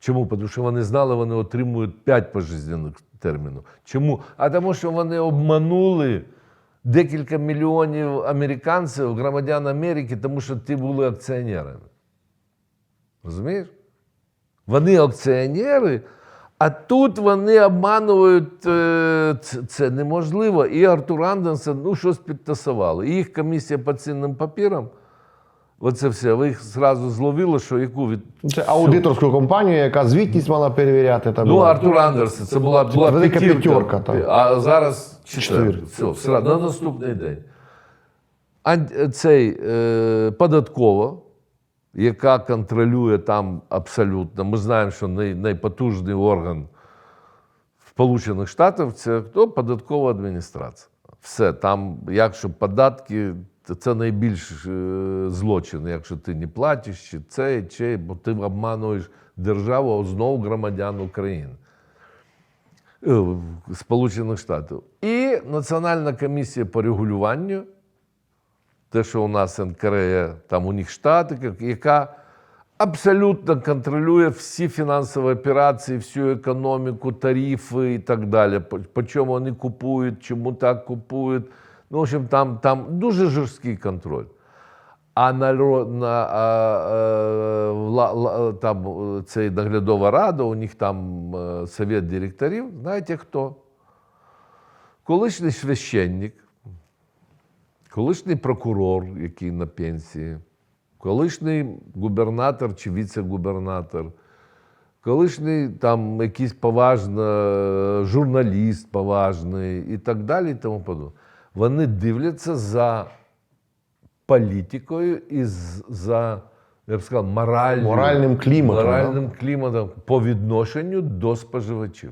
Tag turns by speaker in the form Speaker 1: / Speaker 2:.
Speaker 1: Чому? Тому що вони знали, вони отримують 5 пожизненних термінів. Чому? А тому, що вони обманули декілька мільйонів американців, громадян Америки, тому що ті були акціонерами. Розумієш? Вони акціонери, а тут вони обманують. е, Це, неможливо. І Артур Андерсен ну, щось підтасували. І їх комісія по цінним папірам. Оце все. Ви їх зразу зловили, що яку від.
Speaker 2: Це аудиторську компанію, яка звітність мала перевіряти. Там,
Speaker 1: Ну, Артур Андерсен, це була, була
Speaker 2: велика п'ятерка, так.
Speaker 1: А зараз чотири. Все, на наступний день. А цей е, податкова, яка контролює там абсолютно. Ми знаємо, що най, найпотужний орган Сполучених Штатів це хто? Податкова адміністрація. Все, там, якщо податки, це найбільш е, злочин, якщо ти не платиш, чи це, чи, бо ти обмануєш державу, а знову громадян України. Е, Сполучених Штатів. І Національна комісія по регулюванню, те, що у нас НКРЕ, там у них штати, яка абсолютно контролює всі фінансові операції, всю економіку, тарифи і так далі. По чому вони купують, чому так купують. Ну, в общем, там, там дуже жорсткий контроль. А на, на а, е, ла- ла- там е, цей наглядова рада, у них там е, совет директорів, знаєте хто? Колишній священник, колишній прокурор, який на пенсії, колишній губернатор чи віце-губернатор, колишній там якийсь поважний е, журналіст поважний і так далі. І тому подобне. Вони дивляться за політикою і за, я б сказав, моральним,
Speaker 2: Моральним кліматом,
Speaker 1: моральним кліматом по відношенню до споживачів.